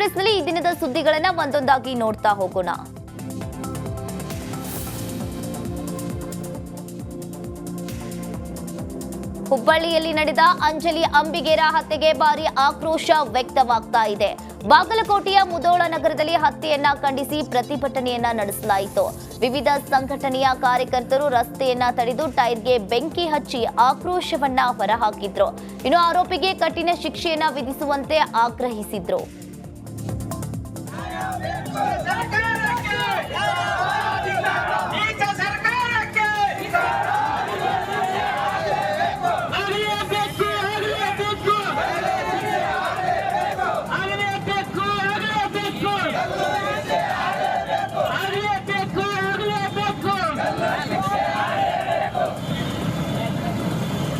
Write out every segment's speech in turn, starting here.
ಕರ್ನಾಟಕ ಎಕ್ಸ್ಪ್ರೆಸ್ನಲ್ಲಿ ಈ ದಿನದ ಸುದ್ದಿಗಳನ್ನ ಒಂದೊಂದಾಗಿ ನೋಡ್ತಾ ಹೋಗೋಣ. ಹುಬ್ಬಳ್ಳಿಯಲ್ಲಿ ನಡೆದ ಅಂಜಲಿ ಅಂಬಿಗೇರ ಹತ್ಯೆಗೆ ಭಾರಿ ಆಕ್ರೋಶ ವ್ಯಕ್ತವಾಗ್ತಾ ಇದೆ. ಬಾಗಲಕೋಟೆಯ ಮುದೋಳ ನಗರದಲ್ಲಿ ಹತ್ಯೆಯನ್ನ ಖಂಡಿಸಿ ಪ್ರತಿಭಟನೆಯನ್ನ ನಡೆಸಲಾಯಿತು. ವಿವಿಧ ಸಂಘಟನೆಯ ಕಾರ್ಯಕರ್ತರು ರಸ್ತೆಯನ್ನ ತಡೆದು ಟೈರ್ಗೆ ಬೆಂಕಿ ಹಚ್ಚಿ ಆಕ್ರೋಶವನ್ನ ಹೊರಹಾಕಿದ್ರು. ಇನ್ನು ಆರೋಪಿಗೆ ಕಠಿಣ ಶಿಕ್ಷೆಯನ್ನ ವಿಧಿಸುವಂತೆ ಆಗ್ರಹಿಸಿದ್ರು.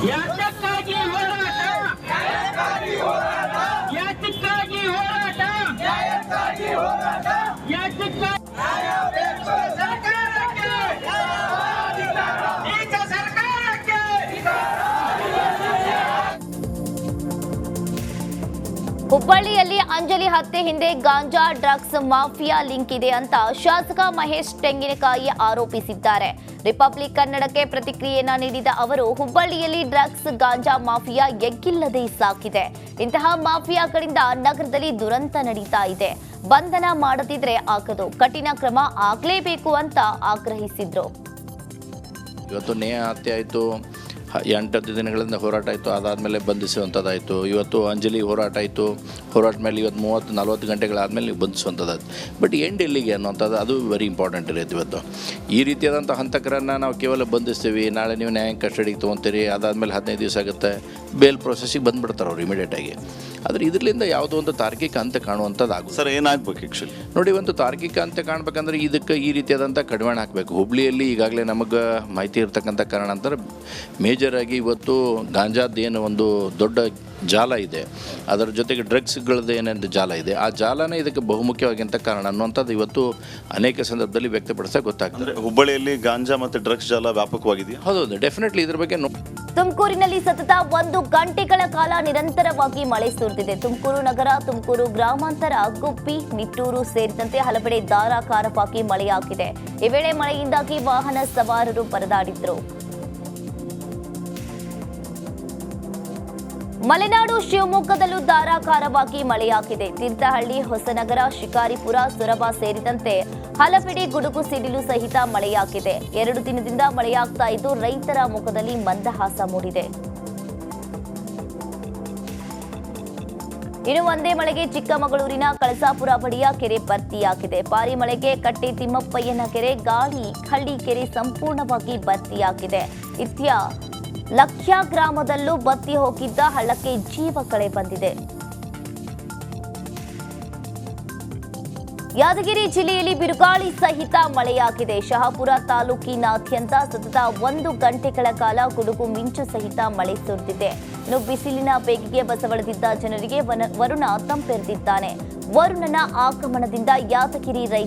Yeah. ಹುಬ್ಬಳ್ಳಿಯಲ್ಲಿ ಅಂಜಲಿ ಹತ್ಯೆ ಹಿಂದೆ ಗಾಂಜಾ ಡ್ರಗ್ಸ್ ಮಾಫಿಯಾ ಲಿಂಕ್ ಇದೆ ಅಂತ ಶಾಸಕ ಮಹೇಶ್ ತೆಂಗಿನಕಾಯಿ ಆರೋಪಿಸಿದ್ದಾರೆ. ರಿಪಬ್ಲಿಕ್ ಕನ್ನಡಕ್ಕೆ ಪ್ರತಿಕ್ರಿಯೆಯನ್ನ ನೀಡಿದ ಅವರು, ಹುಬ್ಬಳ್ಳಿಯಲ್ಲಿ ಡ್ರಗ್ಸ್, ಗಾಂಜಾ ಮಾಫಿಯಾ ಎಗ್ಗಿಲ್ಲದೆ ಸಾಕಿದೆ. ಇಂತಹ ಮಾಫಿಯಾಗಳಿಂದ ನಗರದಲ್ಲಿ ದುರಂತ ನಡೀತಾ ಇದೆ. ಬಂಧನ ಮಾಡದಿದ್ರೆ ಆಗದು, ಕಠಿಣ ಕ್ರಮ ಆಗ್ಲೇಬೇಕು ಅಂತ ಆಗ್ರಹಿಸಿದ್ರು. ಇವತ್ತು ಹತ್ಯೆ ಎಂಟತ್ತು ದಿನಗಳಿಂದ ಹೋರಾಟ ಆಯಿತು, ಅದಾದಮೇಲೆ ಬಂಧಿಸುವಂಥದ್ದಾಯಿತು. ಇವತ್ತು ಅಂಜಲಿ ಹೋರಾಟ ಆಯಿತು, ಹೋರಾಟ ಮೇಲೆ ಇವತ್ತು ಮೂವತ್ತು, ನಲ್ವತ್ತು ಗಂಟೆಗಳಾದಮೇಲೆ ನೀವು ಬಂಧಿಸುವಂಥದ್ದು ಬಟ್ ಎಂಡ್ ಎಲ್ಲಿಗೆ ಅನ್ನೋಂಥದ್ದು ಅದು ವೆರಿ ಇಂಪಾರ್ಟೆಂಟ್ ಇರುತ್ತೆ ಇವತ್ತು. ಈ ರೀತಿಯಾದಂಥ ಹಂತಕರನ್ನು ನಾವು ಕೇವಲ ಬಂಧಿಸ್ತೀವಿ, ನಾಳೆ ನೀವು ನ್ಯಾಯಾಂಗ ಕಸ್ಟಡಿಗೆ ತೊಗೊತೀರಿ, ಅದಾದಮೇಲೆ ಹದಿನೈದು ದಿವಸ ಆಗುತ್ತೆ ಬೇಲ್ ಪ್ರೊಸೆಸಿಗೆ ಬಂದುಬಿಡ್ತಾರೆ ಅವ್ರು ಇಮಿಡಿಯೇಟಾಗಿ ಆದರೆ ಇದರಿಂದ ಯಾವುದೋ ಒಂದು ತಾರ್ಕಿಕ ಅಂತ್ಯ ಕಾಣುವಂಥದ್ದು ಆಗುತ್ತೆ ಸರ್ ಏನಾಗಬೇಕು ಆ್ಯಕ್ಚುಲಿ ನೋಡಿ ಒಂದು ತಾರ್ಕಿಕ ಅಂತ್ಯ ಕಾಣಬೇಕಂದ್ರೆ ಇದಕ್ಕೆ ಈ ರೀತಿಯಾದಂಥ ಕಡಿವಾಣ ಹಾಕಬೇಕು. ಹುಬ್ಳಿಯಲ್ಲಿ ಈಗಾಗಲೇ ನಮಗೆ ಮಾಹಿತಿ ಇರತಕ್ಕಂಥ ಕಾರಣ ಅಂತಾರೆ ಮೇಜರ್ ಆಗಿ ಇವತ್ತು ಗಾಂಜಾದ ಏನು ಒಂದು ದೊಡ್ಡ ಜಾಲ ಇದೆ. ಅದರ ಜೊತೆಗೆ ಡ್ರಗ್ಸ್ಗಳದ್ದು ಏನೇನು ಜಾಲ ಇದೆ. ಆ ಜಾಲನೇ ಇದಕ್ಕೆ ಬಹುಮುಖ್ಯವಾಗಿಂತ ಕಾರಣ ಅನ್ನುವಂಥದ್ದು ಇವತ್ತು ಅನೇಕ ಸಂದರ್ಭದಲ್ಲಿ ವ್ಯಕ್ತಪಡಿಸೋಕೆ ಗೊತ್ತಾಗ್ತದೆ. ಹುಬ್ಬಳ್ಳಿಯಲ್ಲಿ ಗಾಂಜಾ ಮತ್ತು ಡ್ರಗ್ಸ್ ಜಾಲ ವ್ಯಾಪಕವಾಗಿದೆಯಾ? ಹೌದು ಡೆಫಿನೆಟ್ಲಿ ಇದ್ರ ಬಗ್ಗೆ ನೋ ತುಮಕೂರಿನಲ್ಲಿ ಸತತ ಒಂದು ಗಂಟೆಗಳ ಕಾಲ ನಿರಂತರವಾಗಿ ಮಳೆ ಸುರಿದಿದೆ. ತುಮಕೂರು ನಗರ, ತುಮಕೂರು ಗ್ರಾಮಾಂತರ, ಗುಬ್ಬಿ, ನಿಟ್ಟೂರು ಸೇರಿದಂತೆ ಹಲವೆಡೆ ಧಾರಾಕಾರವಾಗಿ ಮಳೆಯಾಗಿದೆ. ಈ ವೇಳೆ ಮಳೆಯಿಂದಾಗಿ ವಾಹನ ಸವಾರರು ಪರದಾಡಿದ್ರು. ಮಲೆನಾಡು ಶಿವಮೊಗ್ಗದಲ್ಲೂ ಧಾರಾಕಾರವಾಗಿ ಮಳೆಯಾಗಿದೆ. ತೀರ್ಥಹಳ್ಳಿ, ಹೊಸನಗರ, ಶಿಕಾರಿಪುರ, ಸೊರಬ ಸೇರಿದಂತೆ ಹಲವೆಡೆ ಗುಡುಗು ಸಿಡಿಲು ಸಹಿತ ಮಳೆಯಾಗಿದೆ. ಎರಡು ದಿನದಿಂದ ಮಳೆಯಾಗ್ತಾ ಇದ್ದು ರೈತರ ಮುಖದಲ್ಲಿ ಮಂದಹಾಸ ಮೂಡಿದೆ. ಇನ್ನು ಒಂದೇ ಮಳೆಗೆ ಚಿಕ್ಕಮಗಳೂರಿನ ಕಳಸಾಪುರ ಬಳಿಯ ಕೆರೆ ಭರ್ತಿಯಾಗಿದೆ. ಭಾರಿ ಮಳೆಗೆ ಕಟ್ಟೆ ತಿಮ್ಮಪ್ಪಯ್ಯನ ಕೆರೆ, ಗಾಳಿ ಹಳ್ಳಿ ಕೆರೆ ಸಂಪೂರ್ಣವಾಗಿ ಭರ್ತಿಯಾಗಿದೆ. ಇತ್ಯ ಲಕ್ಷ್ಯ ಗ್ರಾಮದಲ್ಲೂ ಬತ್ತಿ ಹೋಗಿದ್ದ ಹಳ್ಳಕ್ಕೆ ಜೀವ ಕಳೆ ಬಂದಿದೆ. ಯಾದಗಿರಿ ಜಿಲ್ಲೆಯಲ್ಲಿ ಬಿರುಗಾಳಿ ಸಹಿತ ಮಳೆಯಾಗಿದೆ. ಶಹಾಪುರ ತಾಲೂಕಿನಾದ್ಯಂತ ಸತತ ಒಂದು ಗಂಟೆಗಳ ಕಾಲ ಗುಡುಗು ಮಿಂಚು ಸಹಿತ ಮಳೆ ಸುರಿದಿದೆ. ಇನ್ನು ಬಿಸಿಲಿನ ಬೇಗೆಗೆ ಬಸವಳಿದಿದ್ದ ಜನರಿಗೆ ವರುಣ ತಂಪೆರೆದಿದ್ದಾನೆ. ವರುಣನ ಆಕ್ರಮಣದಿಂದ ಯಾದಗಿರಿ ರೈತ